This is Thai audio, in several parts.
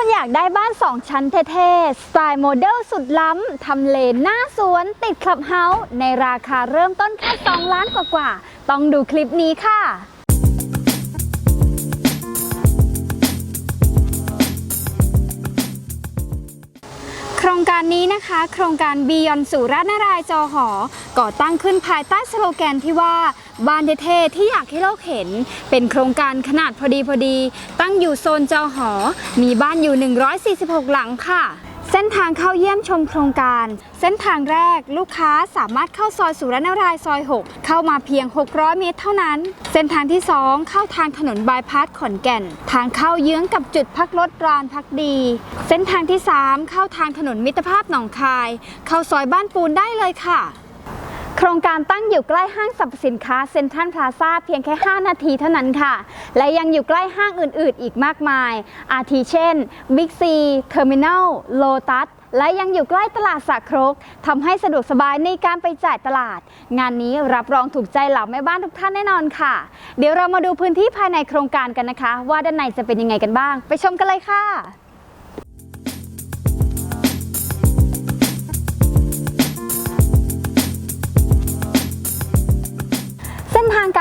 คุณอยากได้บ้าน 2 ชั้นเท่ๆ สไตล์โมเดลสุดล้ำ ทำเลหน้าสวนติดคลับเฮาส์ในราคาเริ่มต้นแค่ 2 ล้านกว่าๆ ต้องดูคลิปนี้ค่ะ นะคะ โครงการบียอนสุรนารายจอหอ ก่อตั้งขึ้นภายใต้สโลแกนที่ว่าบ้านเท่ๆที่อยากให้โลกเห็น เป็นโครงการขนาดพอดีพอดี ตั้งอยู่โซนจอหอ มีบ้านอยู่ 146 หลังค่ะ เส้นทางเข้าเยี่ยมชมโครงการ เส้นทางแรกลูกค้าสามารถเข้าซอยสุรนารายซอย 6 เข้ามาเพียง 600 เมตรเท่านั้น เส้นทางที่ 2 เข้าทางถนนบายพาสขอนแก่น ทางเข้าเยื้องกับจุดพักรถรานพักดี เส้นทางที่ 3 เข้าทางถนนมิตรภาพหนองคาย เข้าซอยบ้านปูนได้เลยค่ะ โครงการตั้งอยู่ใกล้ห้างสรรพสินค้าเซ็นทรัลพลาซาเพียงแค่ 5 นาทีเท่านั้นค่ะ และยังอยู่ใกล้ห้างอื่น ๆ อีกมากมาย อาทิเช่น Big C Terminal Lotus และยังอยู่ใกล้ตลาดสักครกทำให้สะดวกสบายในการไปจ่ายตลาด งานนี้รับรองถูกใจเหล่าแม่บ้านทุกท่านแน่นอนค่ะ เดี๋ยวเรามาดูพื้นที่ภายในโครงการกันนะคะ ว่าด้านในจะเป็นยังไงกันบ้าง ไปชมกันเลยค่ะ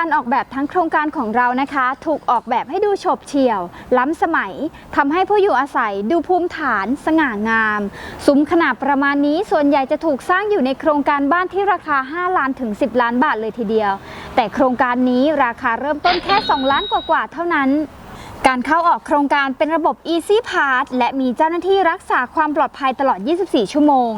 การออกแบบทั้งโครงการของเรานะคะ ถูกออกแบบให้ดูโฉบเฉี่ยว ล้ำสมัยทำให้ผู้อยู่อาศัยดูภูมิฐาน สง่างาม ซุ้มขนาดประมาณนี้ส่วนใหญ่จะถูกสร้างอยู่ในโครงการบ้านที่ราคา 5 ล้านถึง 10 ล้านบาทเลยทีเดียว แต่โครงการนี้ราคาเริ่มต้นแค่ 2 ล้านกว่าๆเท่านั้นการเข้าออกโครงการเป็นระบบ Easy Pass และมีเจ้าหน้าที่รักษาความปลอดภัยตลอด 24 ชั่วโมง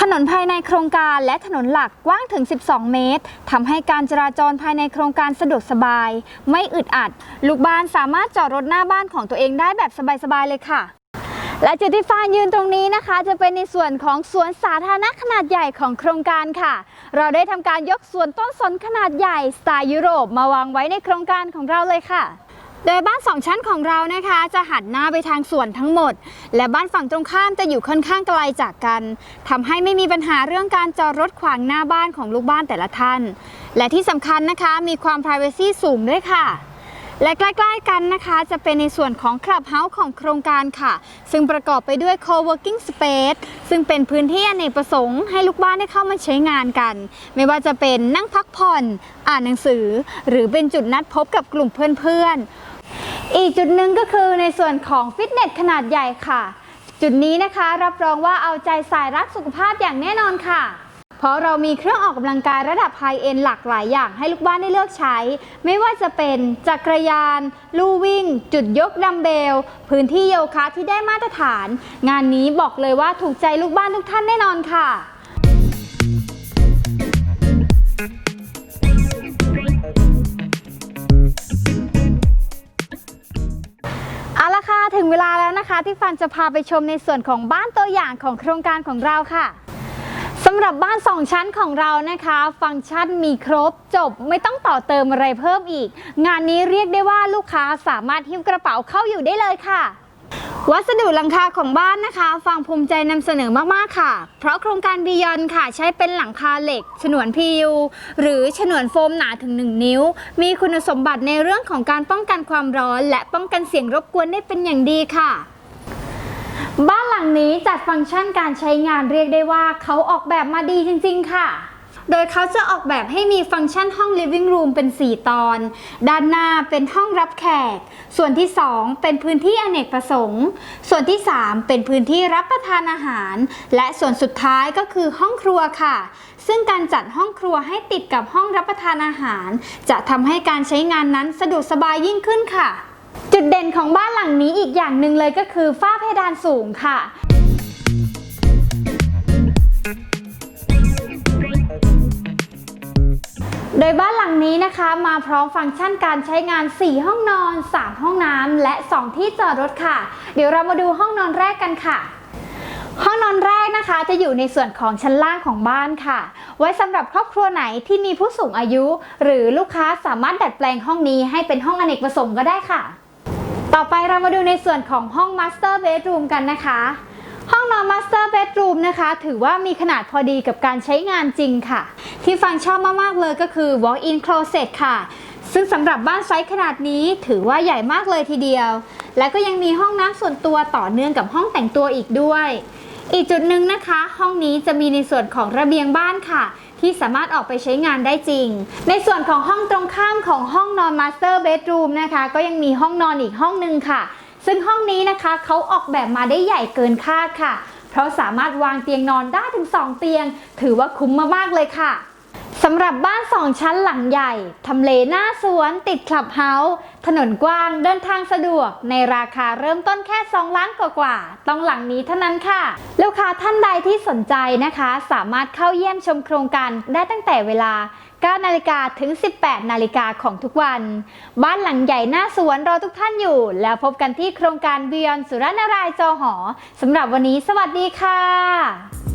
ถนนภายในโครงการและถนนหลักกว้างถึง 12 เมตรทำให้การจราจรภายในโครงการสะดวกสบาย ไม่อึดอัด ลูกบ้านสามารถจอดรถหน้าบ้านของตัวเองได้แบบสบาย ๆ เลยค่ะ และจุดที่ฟานยืนตรงนี้นะคะ จะเป็นในส่วนของสวนสาธารณะขนาดใหญ่ของโครงการค่ะ เราได้ทำการยกสวนต้นสนขนาดใหญ่สไตล์ยุโรปมาวางไว้ในโครงการของเราเลยค่ะ โดยบ้านสองชั้นของเรานะคะ จะหันหน้าไปทางสวนทั้งหมด และบ้านฝั่งตรงข้ามจะอยู่ค่อนข้างไกลจากกันทำให้ไม่มีปัญหาเรื่องการจอดรถขวางหน้าบ้านของลูกบ้านแต่ละท่าน และที่สำคัญนะคะมีความ p r i เวซีสูงด้วยค่ะและใกล้ๆกันนะคะจะเป็นในส่วนของคลับเฮาส์ของโครงการค่ะ ซึ่งประกอบไปด้วย co-working space ซึ่งเป็นพื้นที่อเนกประสงค์ให้ลูกบ้านได้เข้ามาใช้งานกัน ไม่ว่าจะเป็นนั่งพักผ่อน อ่านหนังสือ หรือเป็นจุดนัดพบกับกลุ่มเพื่อนๆ อีกจุดหนึ่งก็คือในส่วนของฟิตเนสขนาดใหญ่ค่ะ จุดนี้นะคะรับรองว่าเอาใจสายรักสุขภาพอย่างแน่นอนค่ะ เพราะเรามีเครื่องออกกำลังกายระดับไฮเอ็นหลากหลายอย่างให้ลูกบ้านได้เลือกใช้ ไม่ว่าจะเป็นจักรยาน ลู่วิ่ง จุดยกดัมเบล พื้นที่โยคะที่ได้มาตรฐาน งานนี้บอกเลยว่าถูกใจลูกบ้านทุกท่านแน่นอนค่ะ เวลาแล้วนะคะ ที่ฟันจะพาไปชมในส่วนของบ้านตัวอย่างของโครงการของเราค่ะสำหรับบ้าน2ชั้นของเรานะคะ ฟังก์ชันมีครบจบไม่ต้องต่อเติมอะไรเพิ่มอีก งานนี้เรียกได้ว่าลูกค้าสามารถหิ้วกระเป๋าเข้าอยู่ได้เลยค่ะ วัสดุหลังคาของบ้านนะคะฟังภูมิใจนำเสนอมากๆค่ะ เพราะโครงการบียอนค่ะ ใช้เป็นหลังคาเหล็ก ฉนวน PU หรือฉนวนโฟมหนาถึง 1 นิ้ว มีคุณสมบัติในเรื่องของการป้องกันความร้อน และป้องกันเสียงรบกวนได้เป็นอย่างดีค่ะ บ้านหลังนี้จัดฟังก์ชันการใช้งานเรียกได้ว่าเขาออกแบบมาดีจริง ๆ ค่ะ โดยเขาจะออกแบบให้มีฟังก์ชันห้อง living room เป็น 4 ตอน ด้านหน้าเป็นห้องรับแขก ส่วนที่ 2 เป็นพื้นที่อเนกประสงค์ ส่วนที่ 3 เป็นพื้นที่รับประทานอาหาร และส่วนสุดท้ายก็คือห้องครัวค่ะ ซึ่งการจัดห้องครัวให้ติดกับห้องรับประทานอาหาร จะทำให้การใช้งานนั้นสะดวกสบายยิ่งขึ้นค่ะจุดเด่นของบ้านหลังนี้อีกอย่างหนึ่งเลยก็คือฝ้าเพดานสูงค่ะ นี้นะคะมาพร้อมฟังก์ชันการใช้งาน 4 ห้องนอน 3 ห้องน้ำและ 2 ที่จอดรถค่ะ เดี๋ยวเรามาดูห้องนอนแรกกันค่ะห้องนอนแรกนะคะจะอยู่ในส่วนของชั้นล่างของบ้านค่ะ ไว้สำหรับครอบครัวไหนที่มีผู้สูงอายุ หรือลูกค้าสามารถดัดแปลงห้องนี้ให้เป็นห้องอเนกประสงค์ก็ได้ค่ะ ต่อไปเรามาดูในส่วนของห้อง Master Bedroom กันนะคะ ห้องนอน Master Bedroom นะคะ ถือว่ามีขนาดพอดีกับการใช้งานจริงค่ะ ที่ฟังชอบมาก ๆ เลยก็คือ Walk-in Closet ค่ะ ซึ่งสำหรับบ้านไซส์ขนาดนี้ถือว่าใหญ่มากเลยทีเดียว และก็ยังมีห้องน้ำส่วนตัวต่อเนื่องกับห้องแต่งตัวอีกด้วย อีกจุดหนึ่งนะคะ ห้องนี้จะมีในส่วนของระเบียงบ้านค่ะ ที่สามารถออกไปใช้งานได้จริง ในส่วนของห้องตรงข้ามของห้องนอนมาสเตอร์เบดรูมนะคะ ก็ยังมีห้องนอนอีกห้องหนึ่งค่ะ ซึ่งห้องนี้นะคะเขาออกแบบมาได้ใหญ่เกินคาดค่ะ เพราะสามารถวางเตียงนอนได้ถึง 2 เตียง ถือว่าคุ้มมากๆเลยค่ะ สำหรับบ้าน2ชั้นหลังใหญ่ ทำเลหน้าสวนติดคลับเฮาส์ถนนกว้างเดินทางสะดวก ในราคาเริ่มต้นแค่ 2 ล้านกว่าๆต้องหลังนี้เท่านั้นค่ะ ลูกค้าท่านใดที่สนใจนะคะ สามารถเข้าเยี่ยมชมโครงการได้ตั้งแต่เวลา9นาฬิกาถึง 18 นาฬิกาของทุกวัน บ้านหลังใหญ่หน้าสวนรอทุกท่านอยู่ แล้วพบกันที่โครงการ Beyond สุรนารายจอหอสำหรับวันนี้ สวัสดีค่ะ